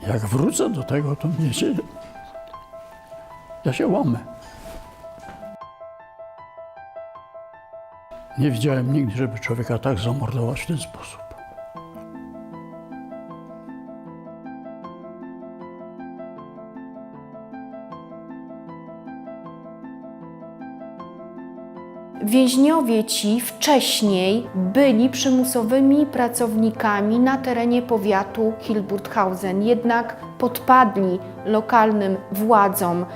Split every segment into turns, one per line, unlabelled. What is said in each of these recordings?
Jak wrócę do tego, to mnie się... Ja się łamę. Nie widziałem nigdy, żeby człowieka tak zamordować w ten sposób.
Więźniowie ci wcześniej byli przymusowymi pracownikami na terenie powiatu Hilburghausen, jednak podpadli lokalnym władzom.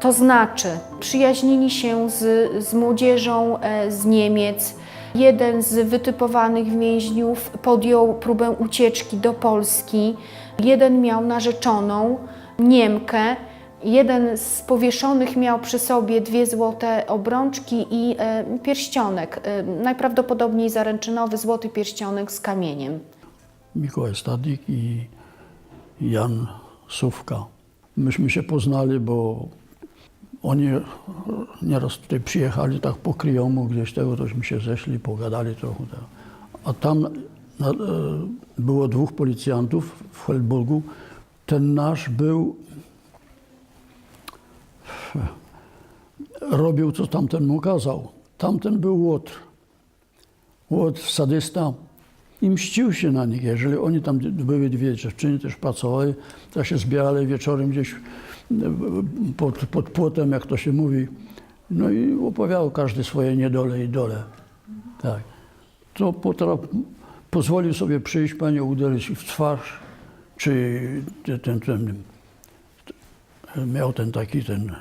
To znaczy, przyjaźnili się z, z młodzieżą e, z Niemiec. Jeden z wytypowanych więźniów podjął próbę ucieczki do Polski. Jeden miał narzeczoną Niemkę. Jeden z powieszonych miał przy sobie dwie złote obrączki i e, pierścionek, e, najprawdopodobniej zaręczynowy złoty pierścionek z kamieniem.
Mikołaj Stadik i Jan Sówka. Myśmy się poznali, bo oni nieraz tutaj przyjechali tak po kryjomu gdzieś tego, tośmy się zeszli, pogadali trochę. tak. A tam e, było dwóch policjantów w Helburgu. Ten nasz był, robił co tamten mu kazał. Tamten był Łotr. Łotr, sadysta i mścił się na nich. Jeżeli oni tam były dwie dziewczyny, też pracowały, to się zbierali wieczorem gdzieś e, pod, pod płotem, jak to się mówi. No i opowiadał każdy swoje niedole i dole. Tak. To potraf, pozwolił sobie przyjść, panie, uderzyć w twarz, czy ten, ten, ten miał ten taki ten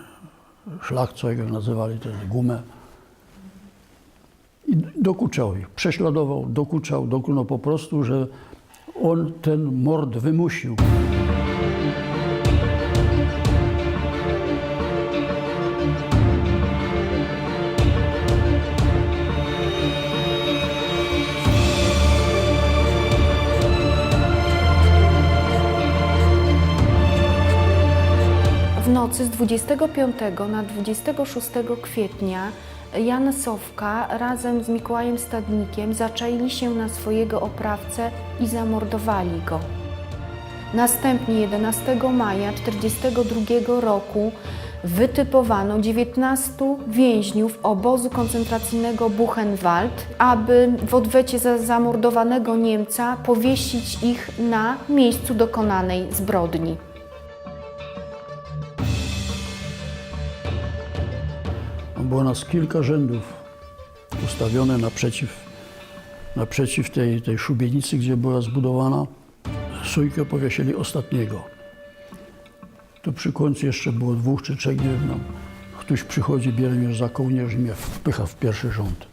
szlak, co jak nazywali, tę gumę. I dokuczał ich, prześladował, dokuczał, doku, no po prostu, że on ten mord wymusił.
Nocy z 25 na 26 kwietnia Jan Sowka razem z Mikołajem Stadnikiem zaczaili się na swojego oprawcę i zamordowali go. Następnie 11 maja 1942 roku wytypowano 19 więźniów obozu koncentracyjnego Buchenwald, aby w odwecie za zamordowanego Niemca powiesić ich na miejscu dokonanej zbrodni.
Było nas kilka rzędów ustawione naprzeciw, naprzeciw tej, tej szubienicy, gdzie była zbudowana. Sójkę powiesili ostatniego. Tu przy końcu jeszcze było dwóch czy trzech, nie wiem, ktoś przychodzi, bierze mnie za kołnierz i mnie wpycha w pierwszy rząd.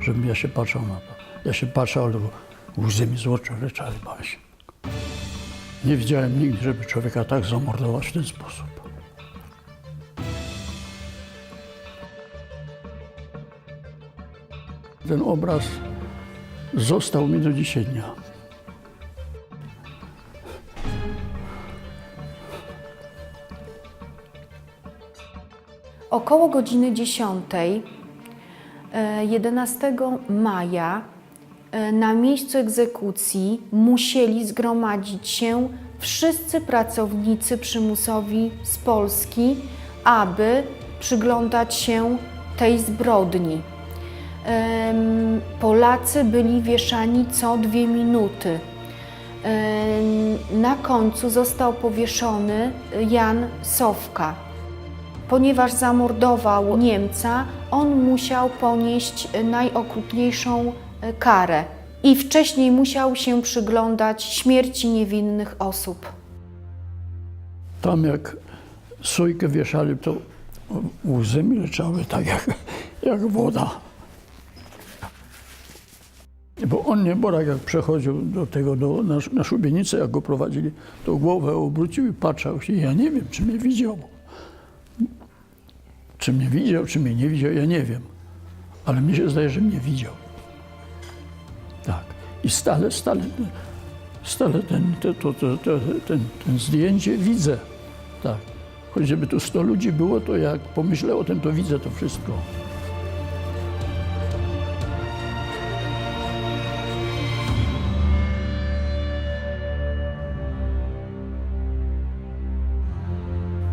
Żebym ja się patrzał na to. Ja się patrzał, ale łzy mi z oczu leciały, się. Nie widziałem nigdy, żeby człowieka tak zamordować w ten sposób. Ten obraz został mi do dzisiaj dnia.
Około godziny 10, e, 11 maja e, na miejscu egzekucji musieli zgromadzić się wszyscy pracownicy przymusowi z Polski, aby przyglądać się tej zbrodni. Polacy byli wieszani co dwie minuty. Na końcu został powieszony Jan Sowka. Ponieważ zamordował Niemca, on musiał ponieść najokrutniejszą e, karę i wcześniej musiał się przyglądać śmierci niewinnych osób.
Tam jak sójkę wieszali, to łzy mi leciały tak jak, jak woda. Bo on nie borak jak przechodził do tego, do, na, na szubienicę, jak go prowadzili, to głowę obrócił i patrzał się. Ja nie wiem, czy mnie widział. Czy mnie widział, czy mnie nie widział, ja nie wiem. Ale mi się zdaje, że mnie widział. Tak. I stale, stale, stale ten, te, to, to, to, ten, ten zdjęcie widzę. Tak. Choć żeby tu 100 ludzi było, to jak pomyślę o tym, to widzę to wszystko.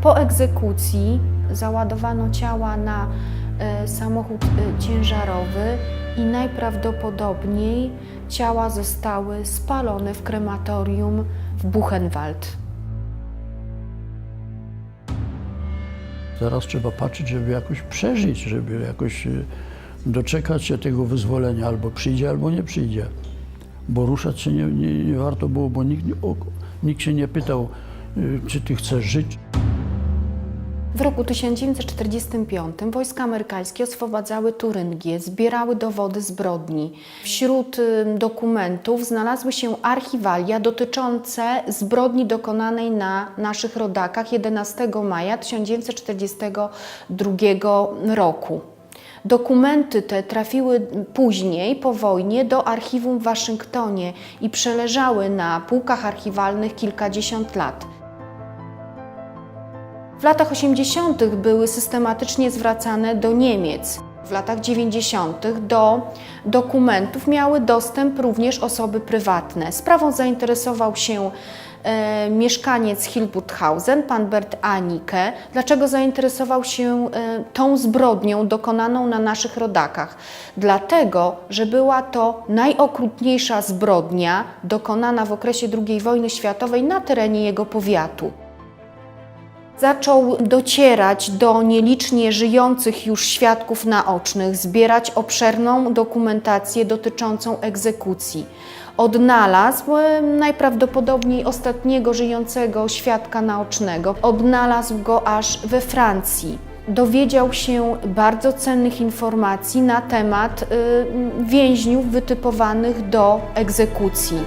Po egzekucji załadowano ciała na e, samochód e, ciężarowy i najprawdopodobniej ciała zostały spalone w krematorium w Buchenwald.
Teraz trzeba patrzeć, żeby jakoś przeżyć, żeby jakoś y, doczekać się tego wyzwolenia, albo przyjdzie, albo nie przyjdzie. Bo ruszać się nie, nie, nie warto było, bo nikt, nikt się nie pytał, czy ty chcesz żyć.
W roku 1945 wojska amerykańskie oswobadzały Turyngię, zbierały dowody zbrodni. Wśród dokumentów znalazły się archiwalia dotyczące zbrodni dokonanej na naszych rodakach 11 maja 1942 roku. Dokumenty te trafiły później, po wojnie, do archiwum w Waszyngtonie i przeleżały na półkach archiwalnych kilkadziesiąt lat. W latach 80. były systematycznie zwracane do Niemiec. W latach 90. do dokumentów miały dostęp również osoby prywatne. Sprawą zainteresował się e, mieszkaniec Hilburthausen, pan Bert Anike. Dlaczego zainteresował się e, tą zbrodnią dokonaną na naszych rodakach? Dlatego, że była to najokrutniejsza zbrodnia dokonana w okresie II wojny światowej na terenie jego powiatu zaczął docierać do nielicznie żyjących już świadków naocznych, zbierać obszerną dokumentację dotyczącą egzekucji. Odnalazł e, najprawdopodobniej ostatniego żyjącego świadka naocznego. Odnalazł go aż we Francji. Dowiedział się bardzo cennych informacji na temat y, więźniów wytypowanych do egzekucji.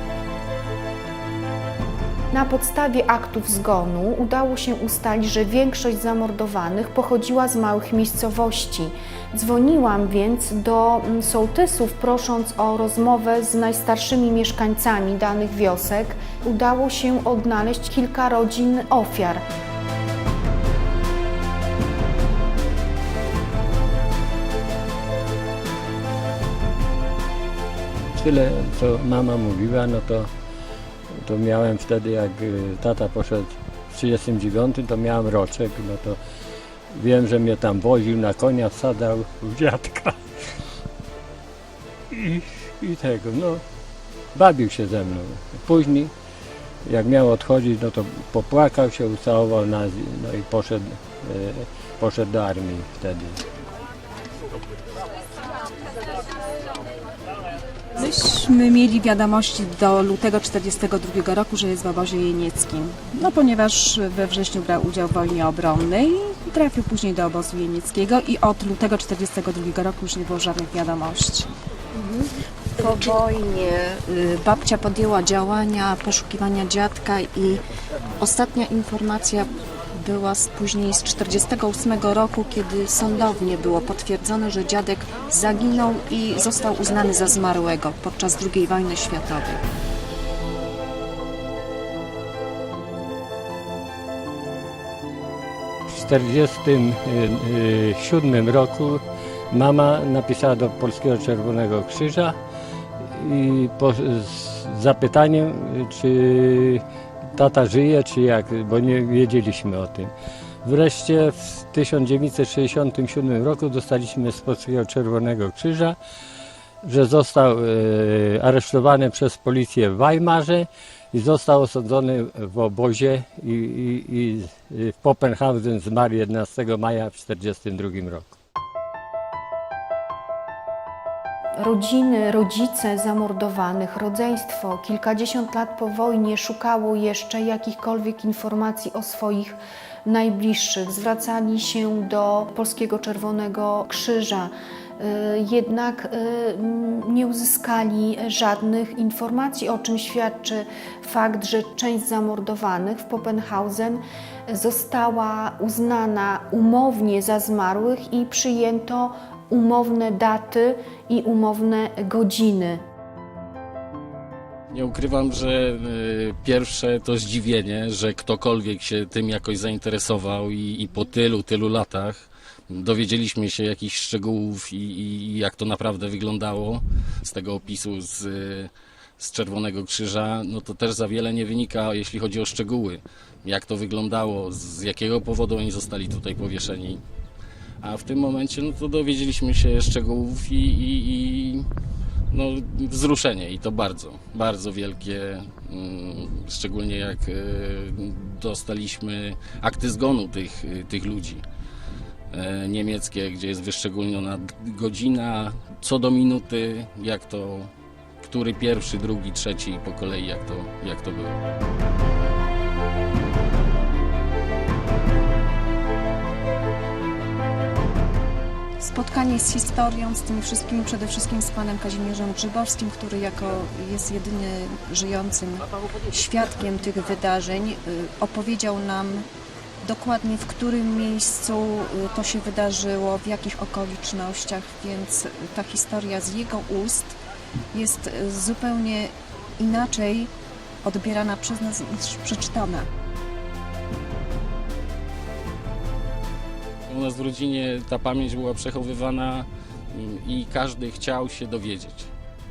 Na podstawie aktów zgonu udało się ustalić, że większość zamordowanych pochodziła z małych miejscowości. Dzwoniłam więc do mm, sołtysów, prosząc o rozmowę z najstarszymi mieszkańcami danych wiosek. Udało się odnaleźć kilka rodzin ofiar.
Tyle, co mama mówiła, no to, to miałem wtedy, jak y, tata poszedł w 39, to miałem roczek, no to wiem, że mnie tam woził na konia, wsadzał w dziadka. I, I tego, no, bawił się ze mną. Później, jak miał odchodzić, no to popłakał się, ucałował nas, no i poszedł, y, poszedł do armii wtedy.
Myśmy mieli wiadomości do lutego 1942 roku, że jest w obozie jenieckim. No ponieważ we wrześniu brał udział w wojnie obronnej trafił później do obozu jenieckiego i od lutego 1942 roku już nie było żadnych wiadomości. Po wojnie y, babcia podjęła działania poszukiwania dziadka i ostatnia informacja była z, później z 1948 roku, kiedy sądownie było potwierdzone, że dziadek zaginął i został uznany za zmarłego podczas II wojny światowej.
W 1947 roku mama napisała do Polskiego Czerwonego Krzyża i po, z zapytaniem, czy tata żyje, czy jak, bo nie wiedzieliśmy o tym. Wreszcie w 1967 roku dostaliśmy z Polskiego Czerwonego Krzyża, że został e, aresztowany przez policję w Weimarze i został osądzony w obozie i, i, i w Poppenhausen zmarł 11 maja w 1942 roku.
Rodziny, rodzice zamordowanych, rodzeństwo kilkadziesiąt lat po wojnie szukało jeszcze jakichkolwiek informacji o swoich najbliższych. Zwracali się do Polskiego Czerwonego Krzyża. Y, Jednak y, nie uzyskali żadnych informacji, o czym świadczy fakt, że część zamordowanych w Poppenhausen została uznana umownie za zmarłych i przyjęto umowne daty i umowne godziny.
Nie ukrywam, że y, pierwsze to zdziwienie, że ktokolwiek się tym jakoś zainteresował i, i po tylu, tylu latach dowiedzieliśmy się jakichś szczegółów i, i jak to naprawdę wyglądało z tego opisu z, z Czerwonego Krzyża, no to też za wiele nie wynika, jeśli chodzi o szczegóły. Jak to wyglądało, z jakiego powodu oni zostali tutaj powieszeni. A w tym momencie no to dowiedzieliśmy się szczegółów i, i, i no, wzruszenie i to bardzo, bardzo wielkie, mm, szczególnie jak e, dostaliśmy akty zgonu tych, tych ludzi e, niemieckie, gdzie jest wyszczególniona godzina, co do minuty, jak to, który pierwszy, drugi, trzeci po kolei, jak to, jak to było.
Spotkanie z historią, z tymi wszystkimi, przede wszystkim z panem Kazimierzem Grzybowskim, który jako jest jedyny żyjącym świadkiem tych wydarzeń, y, opowiedział nam dokładnie w którym miejscu y, to się wydarzyło, w jakich okolicznościach, więc ta historia z jego ust jest y, zupełnie inaczej odbierana przez nas niż przeczytana.
Nas w rodzinie ta pamięć była przechowywana mm, i każdy chciał się dowiedzieć,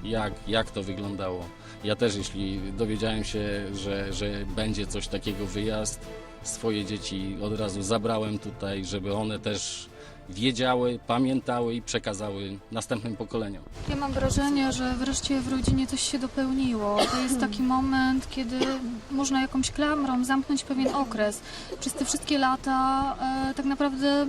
jak, jak to wyglądało. Ja też, jeśli dowiedziałem się, że, że będzie coś takiego wyjazd, swoje dzieci od razu zabrałem tutaj, żeby one też wiedziały, pamiętały i przekazały następnym pokoleniom.
Ja mam wrażenie, że wreszcie w rodzinie coś się dopełniło. To jest taki moment, kiedy można jakąś klamrą zamknąć pewien okres. Przez te wszystkie lata e, tak naprawdę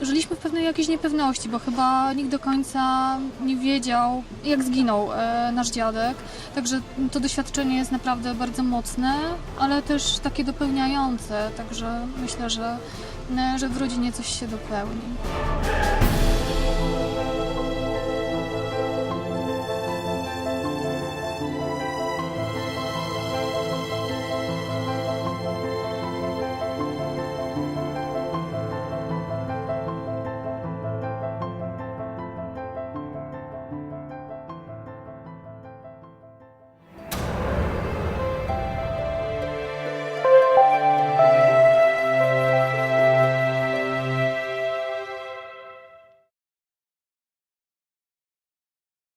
żyliśmy w pewnej jakiejś niepewności, bo chyba nikt do końca nie wiedział, jak zginął e, nasz dziadek. Także to doświadczenie jest naprawdę bardzo mocne, ale też takie dopełniające. Także myślę, że, że w rodzinie coś się dopełni.